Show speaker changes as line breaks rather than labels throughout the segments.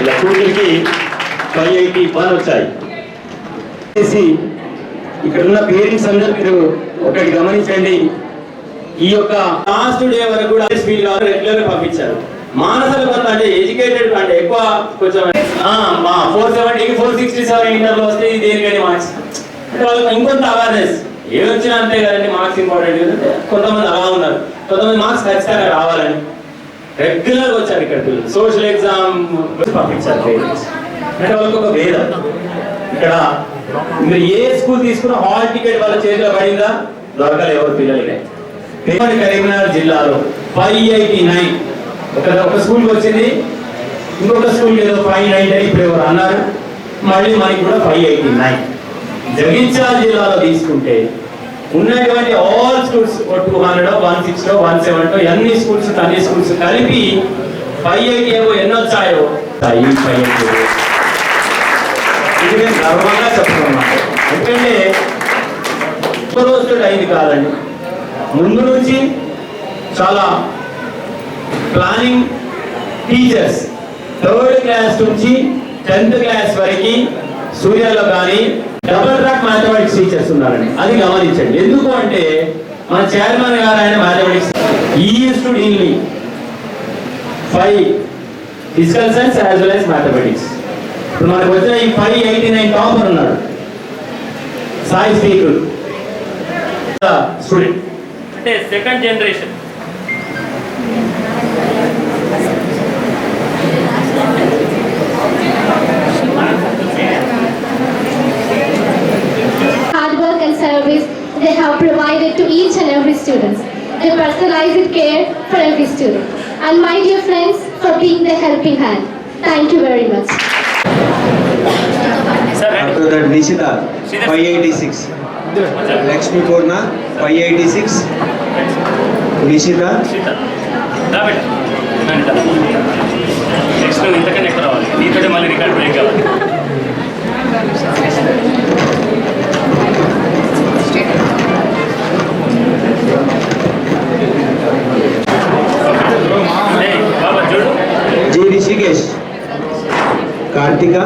ఇలా కూతురికి five eighty పాలు వచ్చాయి. చేసి ఇక్కడ ఉన్న పేరెంట్స్ అందరూ మీరు ఒకటి గమనించండి. ఈ యొక్క లాస్ట్ డే వరకు కూడా స్పీడ్ రెగ్యులర్ పంపించారు. మానసలు కొంత అంటే ఎడ్యుకేటెడ్ అంటే ఎక్కువ కొంచెం ఫోర్ సెవెంటీకి ఫోర్ సిక్స్టీ సెవెన్ ఇంటర్లో వస్తే ఇది దేనికని మార్క్స్ అంటే వాళ్ళకి ఇంకొంత అవేర్నెస్ ఏది వచ్చినా అంతే కదండి మార్క్స్ ఇంపార్టెంట్ కొంతమంది అలా ఉన్నారు. కొంతమంది మార్క్స్ ఖచ్చితంగా రావాలని. రెగ్యులర్ వచ్చారు ఇక్కడ పిల్లలు. సోషల్ ఎగ్జామ్ పంపించారు. పేరెంట్స్ అంటే వాళ్ళకి ఒక భేదం ఇక్కడ మీరు ఏ స్కూల్ తీసుకున్న హాల్ టికెట్ వాళ్ళ చేతిలో పడిందా? దొరకలే ఎవరు పిల్లలకి. పేపర్ కరీంనగర్ జిల్లాలో ఫైవ్ ఎయిటీ నైన్ ఒక ఒక స్కూల్కి వచ్చింది. ఇంకొక స్కూల్ ఏదో ఫైవ్ నైన్ ఇప్పుడు ఎవరు అన్నారు. మళ్ళీ మనకి కూడా ఫైవ్ ఎయిటీ నైన్ జగించాల జిల్లాలో తీసుకుంటే ఉన్నటువంటి all schools two hundred one six one seven ఎన్ని స్కూల్స్ అన్ని స్కూల్స్ కలిపి ఫైవ్ ఎయిట్ ఏవో ఎన్ని వచ్చాయో? ఫైవ్ ఇది మేము గర్వంగా చెప్తున్నాం ఎందుకంటే ఒక్క రోజు అయింది కాదండి. ముందు నుంచి చాలా ప్లానింగ్ టీచర్స్ థర్డ్ క్లాస్ నుంచి టెన్త్ క్లాస్ వరకు సూర్యలో కానీ డబుల్ ట్రాక్ మ్యాథమెటిక్స్ టీచర్స్ ఉన్నారండి అది గమనించండి. ఎందుకు అంటే మన చైర్మన్ గారు ఆయన మ్యాథమెటిక్స్ ఈ టు డీల్ మీ five physical science as well as mathematics ఇప్పుడు మనకు వచ్చిన ఈ ఫైవ్ ఎయిటీ నైన్ టాపర్ ఉన్నాడు. సాయి స్పీకర్ స్టూడెంట్
అంటే
second generation service they have provided to each and every student. They personalized care for every student. And my dear friends, for being the helping hand. Thank you very much.
Sir
After that, Nishita, 586. Lakshmi Purna, 586. Nishita,
next నువ్వు ఇంతకన్నా ఎక్కువ రావాలి నీతోటే మళ్ళీ record break కావాలి
ji Rishikesh. Karthika.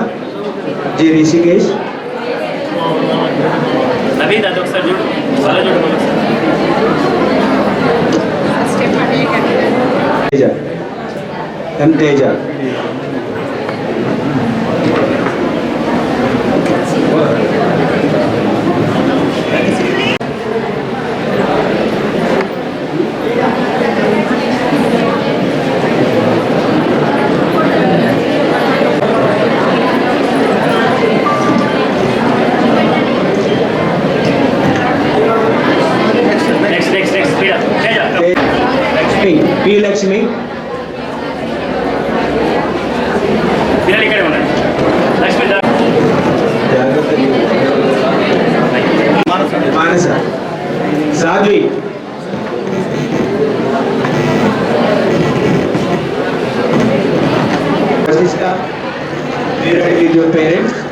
Ji Rishikesh.
Sir
Teja. Francisca, directly your parents?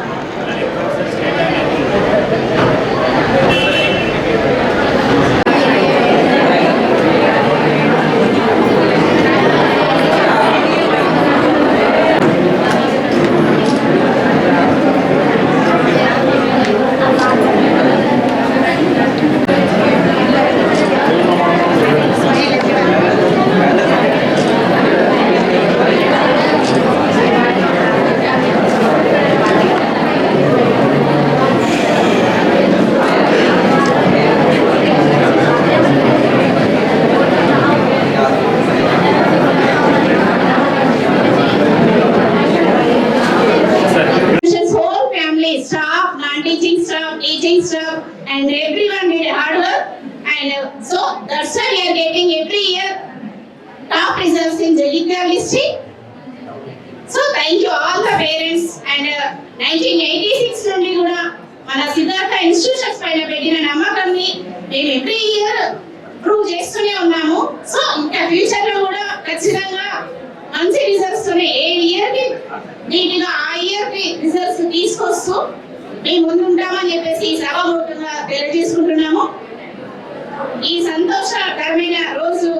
Thank you all the parents and nineteen eighty six నుండి కూడా మన సిద్ధార్థ ఇన్స్టిట్యూషన్స్ పైన పెట్టిన నమ్మకాన్ని మేము ఎవ్రీ ఇయర్ ప్రూవ్ చేస్తూనే ఉన్నాము. సో ఇంకా ఫ్యూచర్లో కూడా ఖచ్చితంగా మంచి రిజల్ట్స్ ఏ ఇయర్కి నీటిగా ఆ ఇయర్కి రిజల్ట్స్ తీసుకొస్తూ మేము ముందు ఉంటామని చెప్పేసి ఈ సభాపూర్వకంగా తెలియజేసుకుంటున్నాము. ఈ సంతోషకరమైన రోజు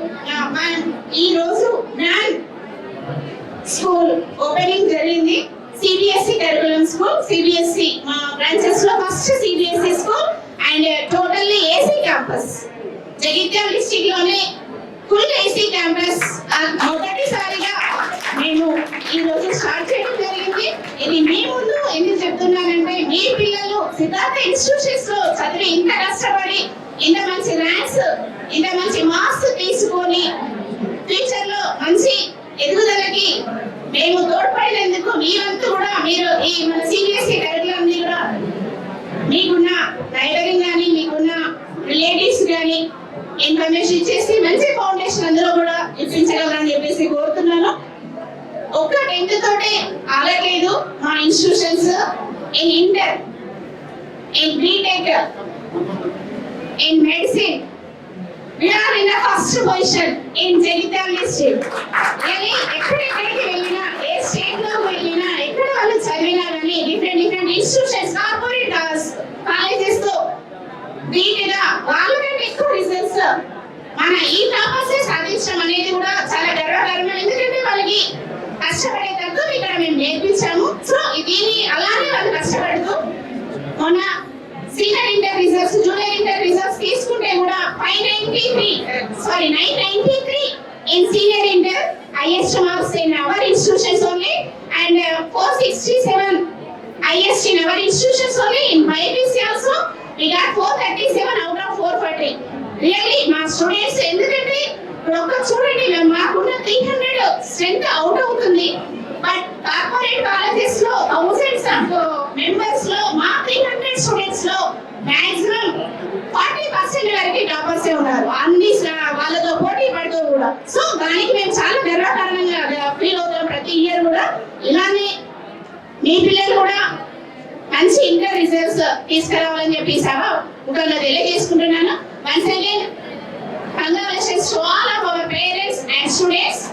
ఈ రోజు జ్ఞాన్ స్కూల్ ఓపెనింగ్ జరిగింది. సిబిఎస్ఈ కరికులం స్కూల్ సిబిఎస్ఈ మా బ్రాంచెస్లో first CBSE school and totally AC campus Jagtial డిస్టిక్లోనే full AC campus మొదటిసారిగా మేము ఈ రోజు స్టార్ట్ చేయడం జరిగింది. ఇది మీ ముందు ఎందుకు చెప్తున్నానంటే మీ పిల్లలు సిద్ధార్థ ఇన్స్టిట్యూషన్స్లో చదివి ఇంత కష్టపడి ఇంత మంచి ర్యాంక్స్ ఇంత మంచి మార్క్స్ తీసుకొని ఫ్యూచర్లో మంచి ఎదుగుదలకి మేము తోడ్పడినందుకు మీరంతా కూడా మీరు ఈ మన సిబిఎస్ఈ కరికులం కూడా మీకున్న టైలరింగ్ కానీ మీకున్న రిలేటివ్స్ కానీ ఇన్ఫర్మేషన్ ఇచ్చేసి మంచి ఫౌండేషన్ అందులో కూడా ఇప్పించగలరని చెప్పేసి కోరుతున్నాను. ఒక్క టెన్త్ తోటే ఆగట్లేదు మా institutions. In inter in BTech in medicine We are in the first position in district. ఎక్కడెక్కడికి వెళ్ళినా ఏ స్టేట్లో వెళ్ళినా ఎక్కడ వాళ్ళు చదివినా కానీ డిఫరెంట్ డిఫరెంట్ ఇన్స్టిట్యూషన్స్ కార్పొరేట్ కాలేజెస్తో వీటిగా వాళ్ళకంటే ఎక్కువ రిజల్ట్స్ మన ఈ టాపర్స్ సాధించడం అనేది కూడా చాలా గర్వకారణం ఎందుకంటే వాళ్ళకి కష్టపడే తత్వం ఇక్కడ మేము నేర్పించాము సో దీన్ని అలానే వాళ్ళు కష్టపడుతూ మొన్న senior inter results junior inter results తీసుకుంటే కూడా five ninety three sorry nine ninety three in senior inter highest marks in our institutions only and four sixty seven highest in our institutions only in BiPC also we got four thirty seven out of four forty really మా students ఎందుకంటే ఇప్పుడు ఒక్క చూడండి మేము మాకున్న three hundred strength out అవుతుంది. But corporate కాలేజెస్లో thousands of మెంబర్స్లో మా త్రీ హండ్రెడ్ స్టూడెంట్స్లో మాక్సిమం ఫార్టీ పర్సెంట్ వరకు టాపర్స్ ఉన్నారు. అన్ని వాళ్ళతో పోటీ పడుతూ కూడా. సో దానికి మేము చాలా గర్వకారణంగా ఫీల్ అవుతాం ప్రతి ఇయర్ కూడా. ఇలానే మీ పిల్లలు కూడా మంచి ఇంటర్ రిజల్ట్స్ తీసుకురావాలని చెప్పి సభ ముఖంగా తెలియజేసుకుంటున్నాను. Once again congratulations to all of our parents and students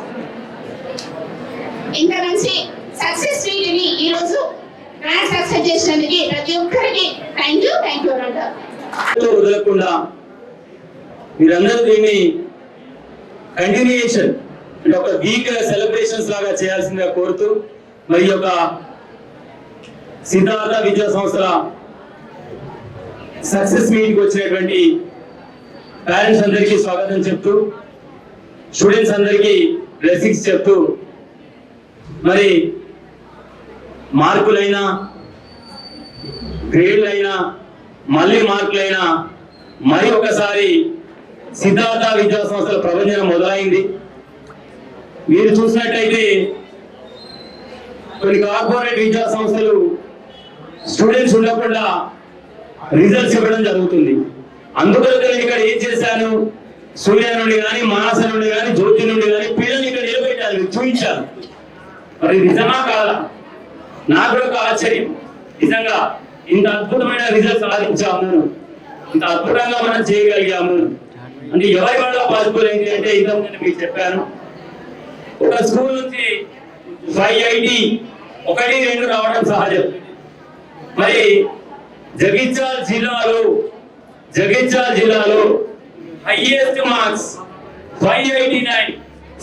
ఇంత మంచి సక్సెస్ వీటిని ఈ రోజు గ్రాండ్ సక్సెస్ చేసినందుకు ప్రతి ఒక్కరికి థ్యాంక్ యూ థ్యాంక్ యూ అంటారు.
వదలకుండా మీరందరూ దీన్ని కంటిన్యూయేషన్ అంటే ఒక వీక్ సెలబ్రేషన్స్ లాగా చేయాల్సిందిగా కోరుతూ మరి యొక్క సిద్ధార్థ విద్యా సంస్థల సక్సెస్ మీట్కి వచ్చినటువంటి పేరెంట్స్ అందరికీ స్వాగతం చెప్తూ స్టూడెంట్స్ అందరికీ బ్లెస్సింగ్స్ చెప్తూ మరి మార్కులైనా గ్రేడ్లైనా మళ్ళీ మార్కులైనా మరి ఒకసారి సిద్ధార్థ విద్యా సంస్థల ప్రపంచం మొదలైంది. మీరు చూసినట్టయితే కొన్ని కార్పొరేట్ విద్యా సంస్థలు స్టూడెంట్స్ ఉండకుండా రిజల్ట్స్ ఇవ్వడం జరుగుతుంది. అందుకొరకు నేను ఇక్కడ ఏం చేశాను? సూర్య నుండి కానీ మానస నుండి కానీ జ్యోతి నుండి కానీ పిల్లల్ని ఇక్కడ నిలబెట్టాలి చూపించాలి చూపించాను మరి నిజమా కాదా? నాకు కూడా ఒక ఆశ్చర్యం. నిజంగా ఇంత అద్భుతమైన రిజల్ట్ సాధించాము ఇంత అద్భుతంగా మనం చేయగలిగాము. అంటే ఎవరి వల్ల పాసిబుల్ అయింది అంటే ఇంతకు నేను మీకు చెప్పాను. ఒక స్కూల్ నుంచి ఫైవ్ ఐటీ ఒకటి రెండు రావడం సహజం. మరి జగిత్యాల జిల్లాలో జగిత్యాల జిల్లాలో highest marks five eighty nine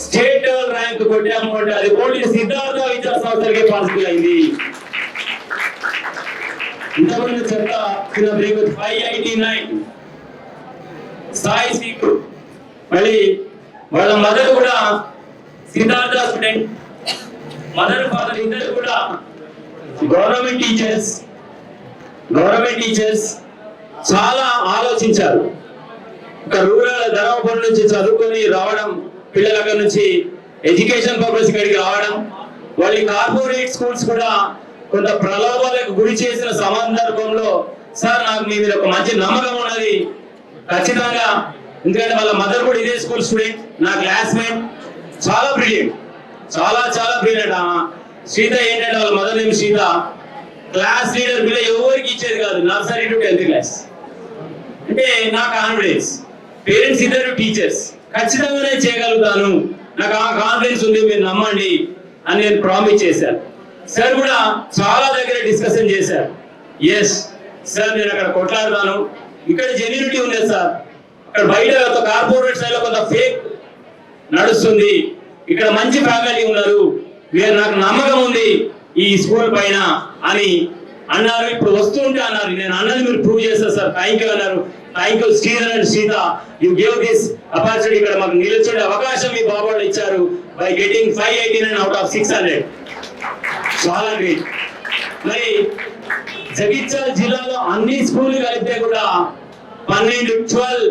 state level rank కొట్టాము అంటే అది ఓన్లీ సిద్ధార్థ విద్యా సంస్థలకే పాసిబుల్ అయింది. ఇంతకుముందు చెత్త five eighty nine Sai seat. మళ్ళీ వాళ్ళ మదర్ కూడా సిద్ధార్థ స్టూడెంట్. మదర్ ఫాదర్ ఇద్దరు కూడా గవర్నమెంట్ టీచర్స్. గవర్నమెంట్ టీచర్స్ చాలా ఆలోచించారు. ఒక రూరల్ ధర్మపురం నుంచి చదువుకొని రావడం పిల్లల అక్కడ నుంచి ఎడ్యుకేషన్ పర్పస్ ఇక్కడికి రావడం వాళ్ళ కార్పొరేట్ స్కూల్స్ కూడా కొంత ప్రలోభాలకు గురి చేసిన సందర్భంలో సార్ నాకు మీ మీద ఒక మంచి నమ్మకం ఉన్నది. ఖచ్చితంగా. ఎందుకంటే వాళ్ళ మదర్ కూడా ఇదే స్కూల్ స్టూడెంట్ నా క్లాస్మేట్. చాలా బ్రిలియంట్ చాలా చాలా బ్రిలియంట్ సీత ఏంటంటే వాళ్ళ mother name Sita. Class leader బిల్ల ఎవరికి ఇచ్చేది కాదు. Nursery to tenth class. అంటే నా కాన్ఫిడెన్స్. పేరెంట్స్ ఇద్దరు టీచర్స్. ఖచ్చితంగానే చేయగలుగుతాను. నాకు ఆ కాన్ఫిడెన్స్ ఉంది మీరు నమ్మండి అని నేను ప్రామిస్ చేశాను. సార్ కూడా చాలా దగ్గర డిస్కషన్ చేశారు. ఎస్ సార్ నేను అక్కడ కొట్లాడతాను. ఇక్కడ జెన్యూనిటీ ఉంది సార్. అక్కడ బయట కార్పొరేట్ స్థాయిలో కొంత ఫేక్ నడుస్తుంది. ఇక్కడ మంచి ఫ్యాకల్టీ ఉన్నారు. మీరు నాకు నమ్మకం ఉంది ఈ స్కూల్ పైన అని అన్నారు ఇప్పుడు వస్తుంటే అన్నారు నేను అన్నది మీరు ప్రూవ్ చేస్తారు సార్. థ్యాంక్ యూ అన్నారు. Thank you Sridhar and Sita you gave this opportunity ఇక్కడ మాకు నిలిచే అవకాశం మీ బాబు వాళ్ళు ఇచ్చారు by getting five eighty nine out of six hundred చాలా గ్రేట్ మరి జగిత్యాల జిల్లాలో అన్ని స్కూల్ కలిపితే కూడా పన్నెండు ట్వెల్వ్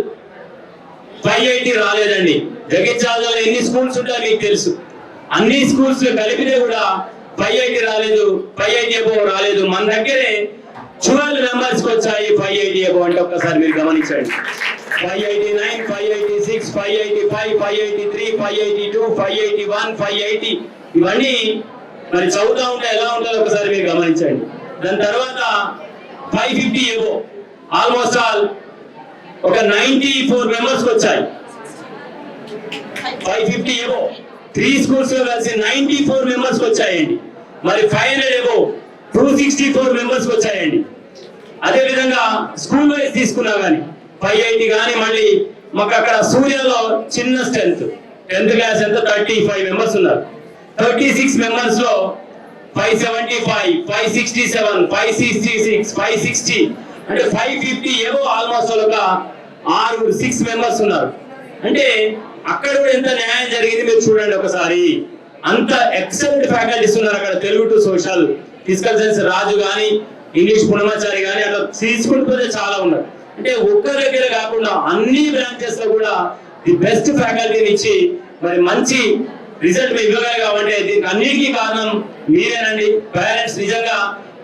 ఫైవ్ ఎయిటీ రాలేదండి. జగిత్యాలలో ఎన్ని స్కూల్స్ ఉంటాయో మీకు తెలుసు. అన్ని స్కూల్స్ కలిపితే కూడా ఫైవ్ ఐటీ రాలేదు ఫైవ్ ఐటీ అబో రాలేదు మన దగ్గరే ట్వెల్వ్ నెంబర్స్ వచ్చాయి ఫైవ్ ఎయిటీ అబో అంటే ఒక్కసారి మీరు గమనించండి five eighty nine five eighty six five eighty five five eighty three five eighty two five eighty one five eighty ఇవన్నీ మరి చదువుతా ఉంటే ఎలా ఉంటుందో ఒకసారి మీరు గమనించండి దాని తర్వాత ఫైవ్ ఫిఫ్టీ ఏవో ఆల్మోస్ట్ ఆల్ ఒక నైన్టీ ఫోర్ మెంబర్స్ వచ్చాయి ఫైవ్ ఫిఫ్టీ ఏవో త్రీ స్కూల్స్లో కలిసి నైన్టీ ఫోర్ మెంబర్స్ వచ్చాయండి. మరి ఫైవ్ హండ్రెడ్ ఏమో టూ సిక్స్టీ ఫోర్ మెంబర్స్ వచ్చాయండి. అదే విధంగా స్కూల్ వైజ్ తీసుకున్నా కానీ ఫైవ్ ఎయిటీ కానీ మళ్ళీ మాకు అక్కడ సూర్యలో చిన్న స్ట్రెంత్ టెన్త్ క్లాస్ ఎంత? థర్టీ ఫైవ్ మెంబర్స్ ఉన్నారు. థర్టీ సిక్స్ మెంబర్స్లో five seventy five five sixty seven five sixty six five sixty అంటే ఫైవ్ ఫిఫ్టీ ఏవో ఆల్మోస్ట్ ఒక ఆరు సిక్స్ మెంబర్స్ ఉన్నారు. అంటే అక్కడ కూడా ఎంత న్యాయం జరిగింది మీరు చూడండి ఒకసారి. అంత ఎక్సలెంట్ ఫ్యాకల్టీస్ ఉన్నారు అక్కడ Telugu to social physical science Raju కానీ ఇంగ్లీష్ పుణమాచారి కానీ అట్లా తీసుకుంటూనే చాలా ఉన్నారు. అంటే ఒక్క దగ్గర కాకుండా అన్ని బ్రాంచెస్లో కూడా ది బెస్ట్ ఫ్యాకల్టీని ఇచ్చి మరి మంచి రిజల్ట్ మేము కాబట్టి దీనికి అన్నిటికీ కారణం మీరేనండి. పేరెంట్స్ నిజంగా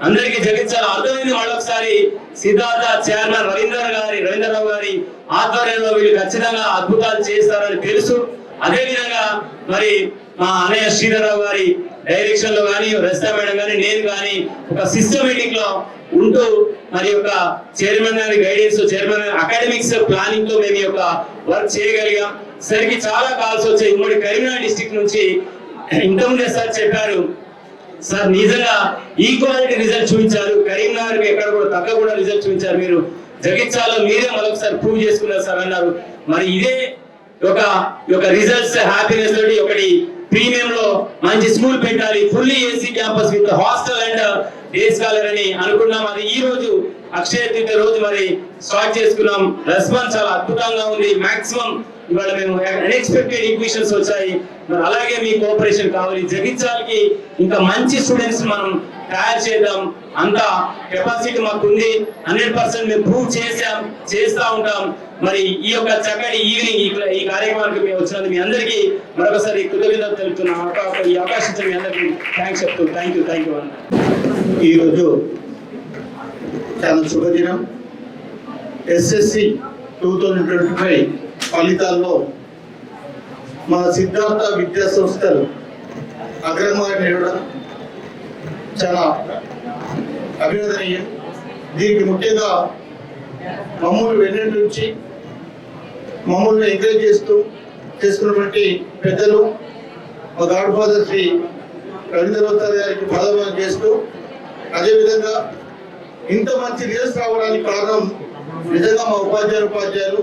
అందరికీ జగించాలి. అర్థమైంది మళ్ళొకసారి సిద్ధార్థ చైర్మన్ రవీందర్ గారి రవీంద్రరావు గారి ఆధ్వర్యంలో వీళ్ళు ఖచ్చితంగా అద్భుతాలు చేస్తారని తెలుసు. అదే విధంగా మరి మా అన్నయ్య శ్రీధరరావు గారి డైరెక్షన్లో కానీ రస్తా మేడం కానీ నేను కానీ ఒక సిస్టమేటిక్లో ఉంటూ మరి యొక్క చైర్మన్ గారి గైడెన్స్ చైర్మన్ అకాడమిక్స్ ప్లానింగ్తో మేము యొక్క వర్క్ చేయగలిగాం. సరికి చాలా కాల్స్ వచ్చాయి. ఉమ్మడి కరీంనగర్ డిస్టిక్ నుంచి ఇంతకుముందే సార్ చెప్పారు సార్ నిజంగా ఈక్వాలిటీ రిజల్ట్ చూపించారు. కరీంనగర్ ఎక్కడ కూడా తగ్గకుండా రిజల్ట్ చూపించారు మీరు. జగించాలో మీరే మరొకసారి ప్రూవ్ చేసుకున్నారు సార్ అన్నారు. మరి ఇదే ఒక ఒక రిజల్ట్స్ హ్యాపీనెస్ తోటి ఒకటి ప్రీమియం లో మంచి స్కూల్ పెట్టాలి. Fully AC campus with hostel and day scholar అని అనుకున్నాం. అది ఈ రోజు అక్షయ తృతీయ రోజు మరి స్టార్ట్ చేసుకున్నాం. రెస్పాన్స్ చాలా అద్భుతంగా ఉంది. మాక్సిమం ఇవాళ మేము అన్ఎక్స్పెక్టెడ్ ఈక్వేషన్స్ వచ్చాయి. మరి అలాగే మీ కోఆపరేషన్ కావాలి. జగించాలకి ఇంకా మంచి స్టూడెంట్స్ మనం తయారు చేద్దాం. అంత కెపాసిటీ మాకు ఉంది హండ్రెడ్ పర్సెంట్ మేము ప్రూవ్ చేసాం చేస్తా ఉంటాం. మరి ఈ యొక్క చక్కటి ఈవినింగ్ ఈ- ఈ కార్యక్రమానికి మేము వచ్చినందుకు మీ అందరికీ మరొకసారి కృతజ్ఞతలు తెలుపుతున్నాం. ఈ అవకాశం ఇచ్చిన మీ అందరికీ థ్యాంక్స్ చెప్తూ థ్యాంక్ యూ థ్యాంక్ యూ
ఈరోజు చాలా శుభదినం. SSC two thousand twenty five ఫలితాల్లో మా సిద్ధార్థ విద్యా సంస్థలు అగ్రమాన్ని నిలవడం చాలా అభినందనీయం. దీనికి ముఖ్యంగా మమ్మల్ని వెన్నెంటి నుంచి మమ్మల్ని ఎంకరేజ్ చేస్తూ చేసుకున్నటువంటి పెద్దలు మా గాడ్ ఫాదర్ శ్రీ రవీంద్రనాథ్ గారికి పాదవాదం చేస్తూ అదేవిధంగా ఇంత మంచి రిజల్ట్స్ రావడానికి కారణం నిజంగా మా ఉపాధ్యాయులు ఉపాధ్యాయులు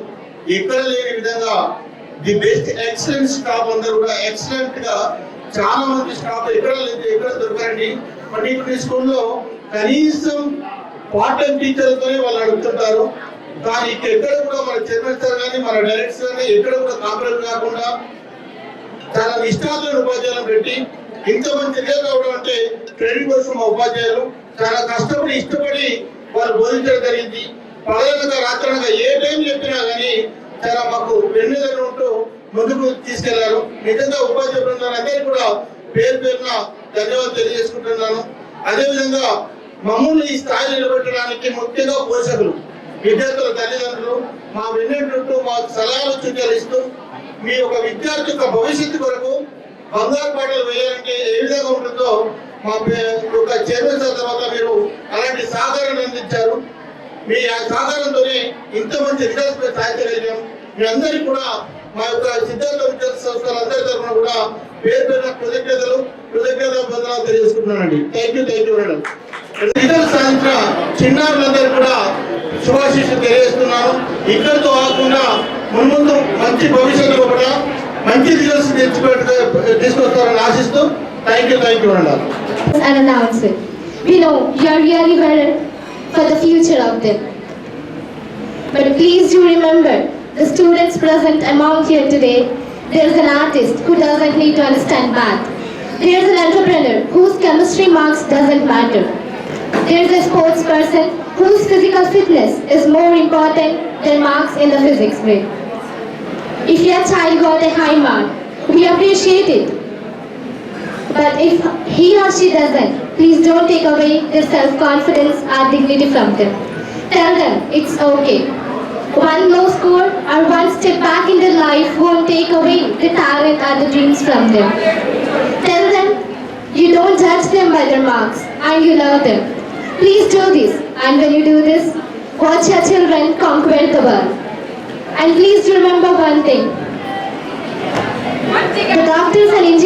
ఎక్కడ లేని విధంగా ది బెస్ట్ ఎక్సలెంట్ స్టాఫ్ అందరూ కూడా ఎక్సలెంట్గా చాలా మంది స్టాఫ్ ఎక్కడ లేదు ఎక్కడ దొరకారండి? మరి ఇప్పుడు స్కూల్లో కనీసం పార్ట్ టైం టీచర్తోనే వాళ్ళు అడుగుతుంటారు. కానీ ఇక్కడ ఎక్కడ కూడా మన చైర్మన్ సార్ కానీ మన డైరెక్టర్ కానీ ఎక్కడ కూడా కాంప్రమైజ్ కాకుండా చాలా నిష్ఠాతులైన ఉపాధ్యాయులను పెట్టి ఇంత మంచి రిజల్ట్ రావడం అంటే ట్రైనింగ్ కోసం మా ఉపాధ్యాయులు చాలా కష్టపడి ఇష్టపడి వాళ్ళు బోధించడం జరిగింది. పగలనగా రాత్రంగా ఏ టైం చెప్పినా కానీ చాలా మాకు వెన్నుదలు ఉంటూ ముందుకు తీసుకెళ్ళారు. నిజంగా ఉపాధ్యాయ బృందాలందరికీ కూడా పేరు పేరున ధన్యవాదాలు తెలియజేసుకుంటున్నాను. అదేవిధంగా మమ్మల్ని ఈ స్థాయి నిలబెట్టడానికి ముఖ్యంగా పోషకులు విద్యార్థుల తల్లిదండ్రులు మా వెన్నెట్టు మాకు సలహాలు సూచనలు ఇస్తూ మీ యొక్క విద్యార్థి యొక్క భవిష్యత్తు కొరకు బంగారు పాటలు వేయాలంటే ఏ విధంగా ఉంటుందో మా యొక్క చైర్మన్ సార్ తర్వాత మీరు అలాంటి సహకారాన్ని అందించారు. మీ ఆ సహకారంతోనే ఇంతమంది విద్యార్థులు మేము సాధించగలిగాం. మీ అందరికీ కూడా మా యొక్క సిద్ధార్థ విద్యార్థి సంస్థల అందరి తరఫున కూడా పేరు పేరున కృతజ్ఞతలు కృతజ్ఞత బంధనాలు తెలియజేసుకుంటున్నానండి. Thank you thank you madam result సాధించిన చిన్నారులందరూ కూడా శుభాశీస్సులు తెలియజేస్తున్నాను. ఇక్కడితో కాకుండా మున్ముందు మంచి భవిష్యత్తు కూడా మంచి రిజల్ట్స్ తెచ్చిపెట్టు తీసుకొస్తారని ఆశిస్తూ thank you thank you madam
and announce it. We know you are really well for the future of them. But please do remember, the students present among here today, there is an artist who doesn't need to understand math. There is an entrepreneur whose chemistry marks doesn't matter. There is a sports person whose physical fitness is more important than marks in the physics grade. If your child got a high mark, we appreciate it. But if he or she doesn't, please don't take away their self-confidence or dignity from them. Tell them it's okay. One low score or one step back in their life won't take away the talent or the dreams from them. Tell them you don't judge them by their marks and you love them. Please do this and when you do this, watch your children conquer the world. And please remember one thing. The doctors and engineers